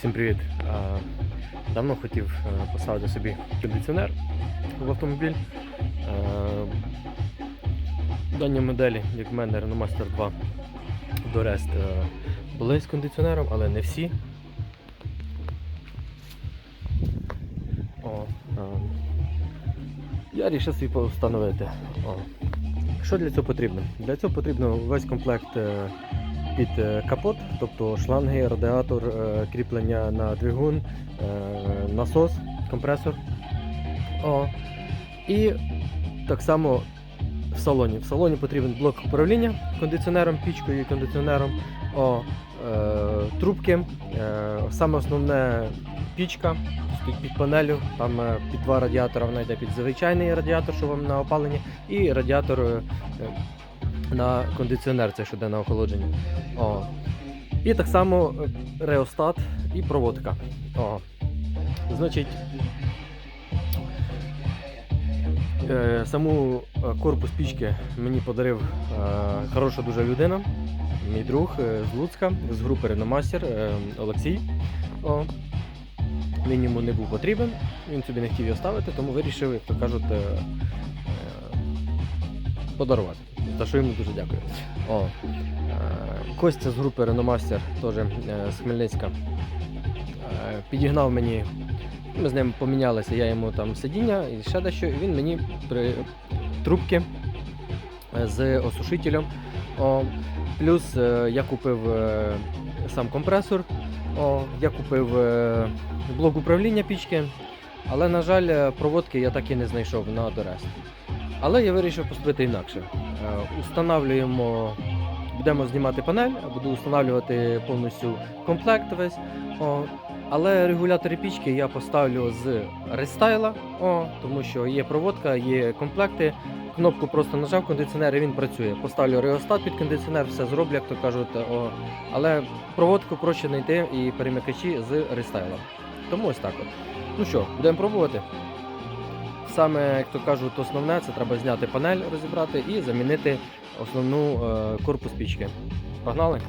Всім привіт! Давно хотів е, поставити собі кондиціонер в автомобіль. Е, Дані моделі, як в мене Master 2 до Rest, е, були з кондиціонером, але не всі. О, я вирішив собі встановити. О. Що для цього потрібно? Для цього потрібно весь комплект під е, капот, тобто шланги, радіатор, е, кріплення на двигун, е, насос, компресор. О. І так само в салоні. В салоні потрібен блок управління кондиціонером, пічкою і кондиціонером. О, трубки. Е, саме основне пічка під, панелю. Там під два радіатора вона йде під звичайний радіатор, що вам на опалення, і радіатор на кондиціонер, це що йде на охолодження. О. І так само е, реостат і проводка. О. Значить, е, саму е, корпус пічки мені подарив хороша дуже людина, мій друг з Луцька, з групи Реномастер Олексій. О. Він йому не був потрібен, він собі не хотів його ставити, тому вирішив, як то кажуть, подарувати. За що йому дуже дякую. О, е, Костя з групи Реномастер, теж е, з Хмельницька, е, підігнав мені. Ми з ним помінялися, я йому там сидіння і ще дещо, і він мені при трубки з осушителем. О, плюс я купив сам компресор, о, я купив блок управління пічки, але, на жаль, проводки я так і не знайшов на Дорест. Але я вирішив поступити інакше. Е, Устанавлюємо, будемо знімати панель, буду встановлювати повністю комплект весь. Але регулятори пічки я поставлю з рестайла, о, тому що є проводка, є комплекти. Кнопку просто нажав кондиціонер і він працює. Поставлю реостат під кондиціонер, все зроблю, як то кажуть. О, але проводку проще знайти і перемикачі з рестайла. Тому ось так от. Ну що, будемо пробувати. Саме, як то кажуть, основне це треба зняти панель, розібрати і замінити основну е, корпус пічки. Погнали?